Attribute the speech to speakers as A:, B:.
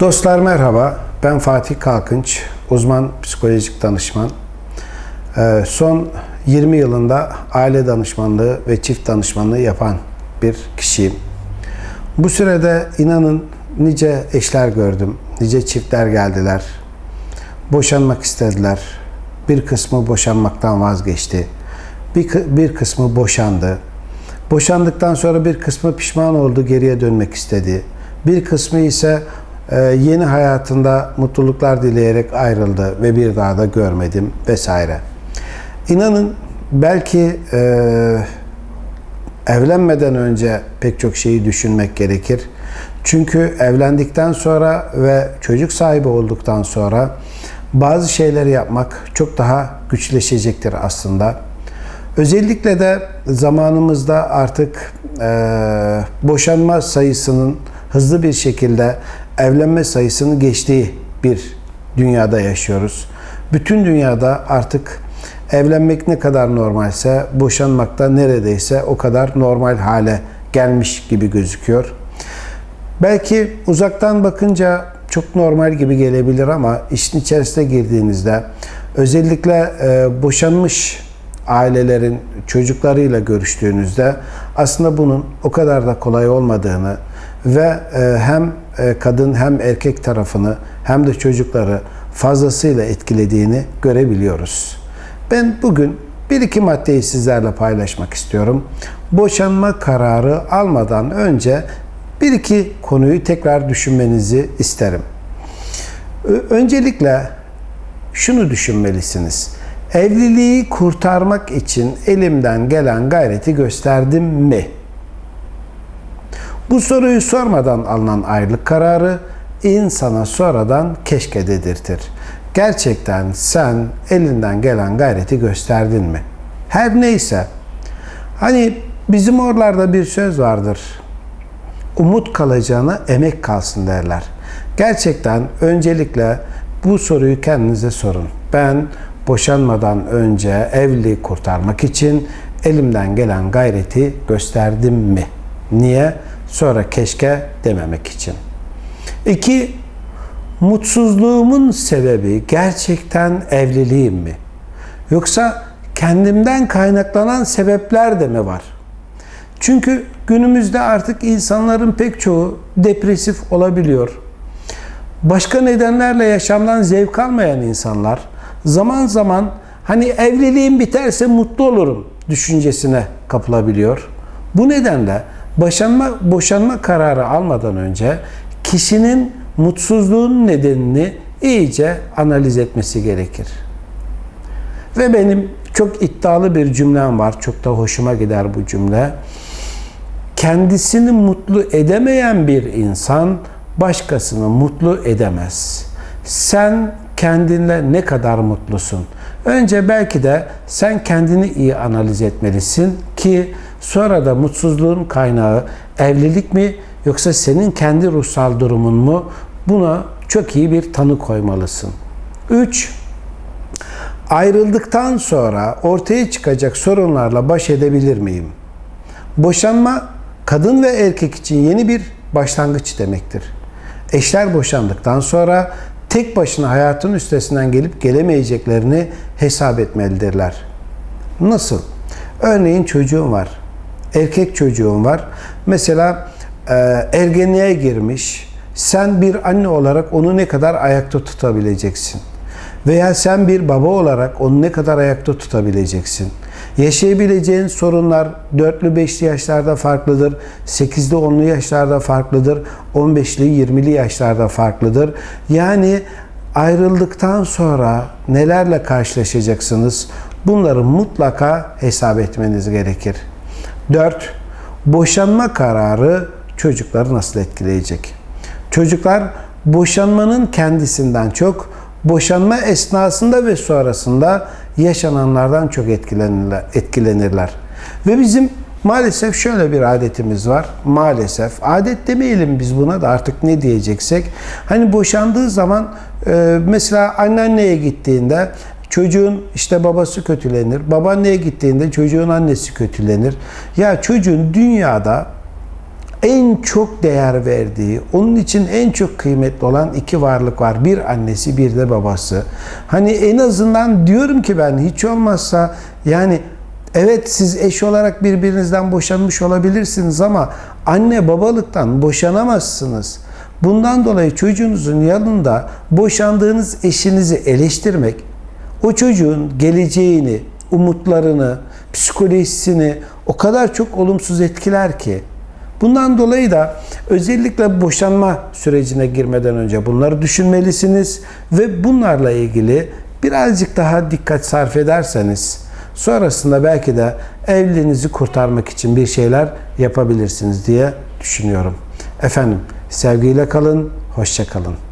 A: Dostlar merhaba. Ben Fatih Kalkınç, uzman psikolojik danışman. Ee, Son 20 yılında aile danışmanlığı ve çift danışmanlığı yapan bir kişiyim. Bu sürede inanın nice eşler gördüm, nice çiftler geldiler. Boşanmak istediler. Bir kısmı boşanmaktan vazgeçti. Bir, bir kısmı boşandı. Boşandıktan sonra bir kısmı pişman oldu, geriye dönmek istedi. Bir kısmı ise yeni hayatında mutluluklar dileyerek ayrıldı ve bir daha da görmedim vesaire. İnanın belki e, evlenmeden önce pek çok şeyi düşünmek gerekir. Çünkü evlendikten sonra ve çocuk sahibi olduktan sonra bazı şeyleri yapmak çok daha güçleşecektir aslında. Özellikle de zamanımızda artık eee, boşanma sayısının hızlı bir şekilde evlenme sayısını geçtiği bir dünyada yaşıyoruz. Bütün dünyada artık evlenmek ne kadar normalse boşanmak da neredeyse o kadar normal hale gelmiş gibi gözüküyor. Belki uzaktan bakınca çok normal gibi gelebilir ama işin içerisine girdiğinizde özellikle e, boşanmış ailelerin çocuklarıyla görüştüğünüzde aslında bunun o kadar da kolay olmadığını ve e, hem kadın hem erkek tarafını hem de çocukları fazlasıyla etkilediğini görebiliyoruz. Ben bugün bir iki maddeyi sizlerle paylaşmak istiyorum. Boşanma kararı almadan önce bir iki konuyu tekrar düşünmenizi isterim. Öncelikle şunu düşünmelisiniz. Evliliği kurtarmak için elimden gelen gayreti gösterdim mi? Bu soruyu sormadan alınan ayrılık kararı insana sonradan keşke dedirtir. Gerçekten sen elinden gelen gayreti gösterdin mi? Her neyse. Hani bizim oralarda bir söz vardır. Umut kalacağına emek kalsın derler. Gerçekten öncelikle bu soruyu kendinize sorun. Ben boşanmadan önce evliliği kurtarmak için elimden gelen gayreti gösterdim mi? Niye? Sonra keşke dememek için. İki, mutsuzluğumun sebebi gerçekten evliliğim mi? Yoksa kendimden kaynaklanan sebepler de mi var? Çünkü günümüzde artık insanların pek çoğu depresif olabiliyor. Başka nedenlerle yaşamdan zevk almayan insanlar zaman zaman hani evliliğim biterse mutlu olurum düşüncesine kapılabiliyor. Bu nedenle boşanma boşanma kararı almadan önce kişinin mutsuzluğun nedenini iyice analiz etmesi gerekir. Ve benim çok iddialı bir cümlem var. Çok da hoşuma gider bu cümle. Kendisini mutlu edemeyen bir insan başkasını mutlu edemez. Sen kendinle ne kadar mutlusun? Önce belki de sen kendini iyi analiz etmelisin ki sonra da mutsuzluğun kaynağı evlilik mi yoksa senin kendi ruhsal durumun mu? Buna çok iyi bir tanı koymalısın. 3 ayrıldıktan sonra ortaya çıkacak sorunlarla baş edebilir miyim? Boşanma kadın ve erkek için yeni bir başlangıç demektir. Eşler boşandıktan sonra tek başına hayatın üstesinden gelip gelemeyeceklerini hesap etmelidirler. Nasıl? Örneğin çocuğum var. Erkek çocuğum var. Mesela e, ergenliğe girmiş. Sen bir anne olarak onu ne kadar ayakta tutabileceksin? Veya sen bir baba olarak onu ne kadar ayakta tutabileceksin? Yaşayabileceğin sorunlar 4'lü 5'li yaşlarda farklıdır. 8'li 10'lu yaşlarda farklıdır. 15'li 20'li yaşlarda farklıdır. Yani ayrıldıktan sonra nelerle karşılaşacaksınız? Bunları mutlaka hesap etmeniz gerekir. 4. Boşanma kararı çocukları nasıl etkileyecek? Çocuklar boşanmanın kendisinden çok boşanma esnasında ve sonrasında yaşananlardan çok etkilenirler. etkilenirler. Ve bizim maalesef şöyle bir adetimiz var. Maalesef adet demeyelim biz buna da artık ne diyeceksek. Hani boşandığı zaman e, mesela anneanneye gittiğinde çocuğun işte babası kötülenir. Babaanneye gittiğinde çocuğun annesi kötülenir. Ya çocuğun dünyada en çok değer verdiği, onun için en çok kıymetli olan iki varlık var. Bir annesi, bir de babası. Hani en azından diyorum ki ben hiç olmazsa yani evet siz eş olarak birbirinizden boşanmış olabilirsiniz ama anne babalıktan boşanamazsınız. Bundan dolayı çocuğunuzun yanında boşandığınız eşinizi eleştirmek, o çocuğun geleceğini, umutlarını, psikolojisini o kadar çok olumsuz etkiler ki. Bundan dolayı da özellikle boşanma sürecine girmeden önce bunları düşünmelisiniz ve bunlarla ilgili birazcık daha dikkat sarf ederseniz sonrasında belki de evliliğinizi kurtarmak için bir şeyler yapabilirsiniz diye düşünüyorum. Efendim sevgiyle kalın, hoşça kalın.